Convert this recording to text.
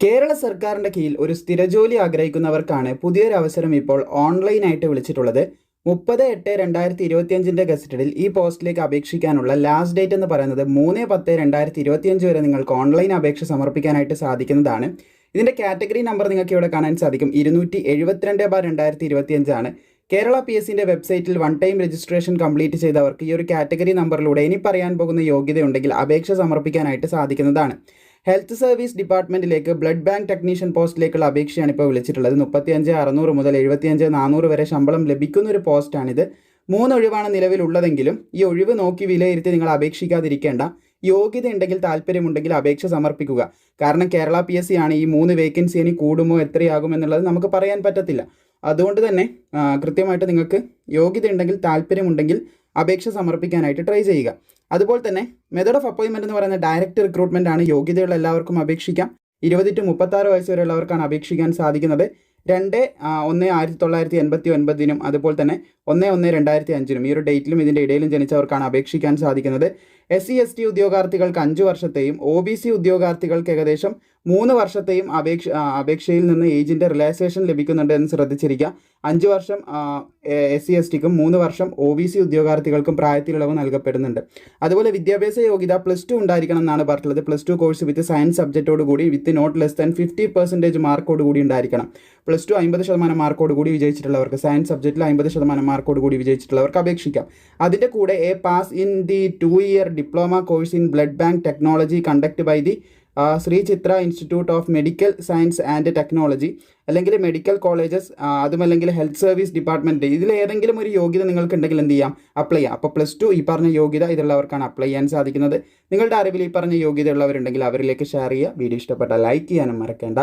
കേരള സർക്കാരിന്റെ കീഴിൽ ഒരു സ്ഥിരജോലി ആഗ്രഹിക്കുന്നവർക്കാണ് പുതിയൊരു അവസരം ഇപ്പോൾ ഓൺലൈനായിട്ട് വിളിച്ചിട്ടുള്ളത്. മുപ്പത് എട്ട് രണ്ടായിരത്തി ഇരുപത്തിയഞ്ചിന്റെ ഗസറ്റഡിൽ ഈ പോസ്റ്റിലേക്ക് അപേക്ഷിക്കാനുള്ള ലാസ്റ്റ് ഡേറ്റ് എന്ന് പറയുന്നത് മൂന്ന് പത്ത് രണ്ടായിരത്തി ഇരുപത്തിയഞ്ച് വരെ നിങ്ങൾക്ക് ഓൺലൈൻ അപേക്ഷ സമർപ്പിക്കാനായിട്ട് സാധിക്കുന്നതാണ്. ഇതിന്റെ കാറ്റഗറി നമ്പർ നിങ്ങൾക്ക് ഇവിടെ കാണാൻ സാധിക്കും. ഇരുന്നൂറ്റി എഴുപത്തിരണ്ട് ബാർ രണ്ടായിരത്തി ഇരുപത്തിയഞ്ചാണ് കേരള പി എസ് സിന്റെ വെബ്സൈറ്റിൽ വൺ ടൈം രജിസ്ട്രേഷൻ കംപ്ലീറ്റ് ചെയ്തവർക്ക് ഈ ഒരു കാറ്റഗറി നമ്പറിലൂടെ ഇനി പറയാൻ പോകുന്ന യോഗ്യതയുണ്ടെങ്കിൽ അപേക്ഷ സമർപ്പിക്കാനായിട്ട് സാധിക്കുന്നതാണ്. ഹെൽത്ത് സർവീസ് ഡിപ്പാർട്ട്മെന്റിലേക്ക് ബ്ലഡ് ബാങ്ക് ടെക്നീഷ്യൻ പോസ്റ്റിലേക്കുള്ള അപേക്ഷയാണ് ഇപ്പോൾ വിളിച്ചിട്ടുള്ളത്. മുപ്പത്തിയഞ്ച് അറുന്നൂറ് മുതൽ എഴുപത്തിയഞ്ച് നാനൂറ് വരെ ശമ്പളം ലഭിക്കുന്ന ഒരു പോസ്റ്റാണിത്. മൂന്ന് ഒഴിവാണ് നിലവിലുള്ളതെങ്കിലും ഈ ഒഴിവ് നോക്കി വിലയിരുത്തി നിങ്ങൾ അപേക്ഷിക്കാതിരിക്കേണ്ട. യോഗ്യത ഉണ്ടെങ്കിൽ താല്പര്യമുണ്ടെങ്കിൽ അപേക്ഷ സമർപ്പിക്കുക. കാരണം കേരള പി എസ് സി ആണ് ഈ മൂന്ന് വേക്കൻസി ഇനി കൂടുമോ എത്രയാകും എന്നുള്ളത് നമുക്ക് പറയാൻ പറ്റത്തില്ല. അതുകൊണ്ട് തന്നെ കൃത്യമായിട്ട് നിങ്ങൾക്ക് യോഗ്യത ഉണ്ടെങ്കിൽ താല്പര്യമുണ്ടെങ്കിൽ അപേക്ഷ സമർപ്പിക്കാനായിട്ട് ട്രൈ ചെയ്യുക. അതുപോലെ തന്നെ മെത്തേഡ് ഓഫ് അപ്പോയിൻമെന്റ് എന്ന് പറയുന്ന ഡയറക്റ്റ് റിക്രൂട്ട്മെന്റ് ആണ്. യോഗ്യതയുള്ള എല്ലാവർക്കും അപേക്ഷിക്കാം. ഇരുപത് ടു മുപ്പത്താറ് വയസ്സ് വരെയുള്ളവർക്കാണ് അപേക്ഷിക്കാൻ സാധിക്കുന്നത്. രണ്ട് ഒന്ന് ആയിരത്തി തൊള്ളായിരത്തി എൺപത്തി ഒൻപതിനും അതുപോലെ തന്നെ ഒന്ന് ഒന്ന് രണ്ടായിരത്തി അഞ്ചിനും ഈ ഒരു ഡേറ്റിലും ഇതിന്റെ ഇടയിലും ജനിച്ചവർക്കാണ് അപേക്ഷിക്കാൻ സാധിക്കുന്നത്. എസ് സി എസ് ടി ഉദ്യോഗാർത്ഥികൾക്ക് അഞ്ച് വർഷത്തെയും ഒ ബി സി ഉദ്യോഗാർത്ഥികൾക്ക് ഏകദേശം മൂന്ന് വർഷത്തെയും അപേക്ഷ അപേക്ഷയിൽ നിന്ന് ഏജിന്റെ റിലാക്സേഷൻ ലഭിക്കുന്നുണ്ട് എന്ന് ശ്രദ്ധിച്ചിരിക്കുക. അഞ്ച് വർഷം എസ് സി എസ് ടിക്കും മൂന്ന് വർഷം ഒ ബി സി ഉദ്യോഗാർത്ഥികൾക്കും പ്രായത്തിലിളവ് നൽകപ്പെടുന്നുണ്ട്. അതുപോലെ വിദ്യാഭ്യാസ യോഗ്യത പ്ലസ് ടു ഉണ്ടായിരിക്കണം എന്നാണ് പറഞ്ഞിട്ടുള്ളത്. Plus two course with science സബ്ജക്റ്റോട് കൂടി with not less than fifty percentage മാർക്കോട് കൂടി ഉണ്ടായിരിക്കണം. പ്ലസ് ടു അമ്പത് ശതമാനം മാർക്കോട് കൂടി വിജയിച്ചിട്ടുള്ളവർക്ക് സയൻസ് സബ്ജക്റ്റിൽ അമ്പത് ശതമാനം മാർക്കോട് കൂടി വിജയിച്ചിട്ടുള്ളവർക്ക് അപേക്ഷിക്കാം. അതിന്റെ കൂടെ a pass in the two year diploma course in blood bank technology conduct by the Shri Chitra institute of medical science and technology അല്ലെങ്കിൽ മെഡിക്കൽ കോളേജസ് അതുമല്ലെങ്കിൽ ഹെൽത്ത് സർവീസ് ഡിപ്പാർട്ട്മെന്റ് ഇതിൽ ഏതെങ്കിലും ഒരു യോഗ്യത നിങ്ങൾക്ക് ഉണ്ടെങ്കിൽ എന്ത് ചെയ്യാം? അപ്ലൈ ചെയ്യാം. അപ്പോൾ പ്ലസ് ടു ഈ പറഞ്ഞ യോഗ്യത ഇതുള്ളവർക്കാണ് അപ്ലൈ ചെയ്യാൻ സാധിക്കുന്നത്. നിങ്ങളുടെ അറിവിൽ ഈ പറഞ്ഞ യോഗ്യത ഉള്ളവരുണ്ടെങ്കിൽ അവരിലേക്ക് ഷെയർ ചെയ്യുക. വീഡിയോ ഇഷ്ടപ്പെട്ടാൽ ലൈക്ക് ചെയ്യാനും മറക്കേണ്ട.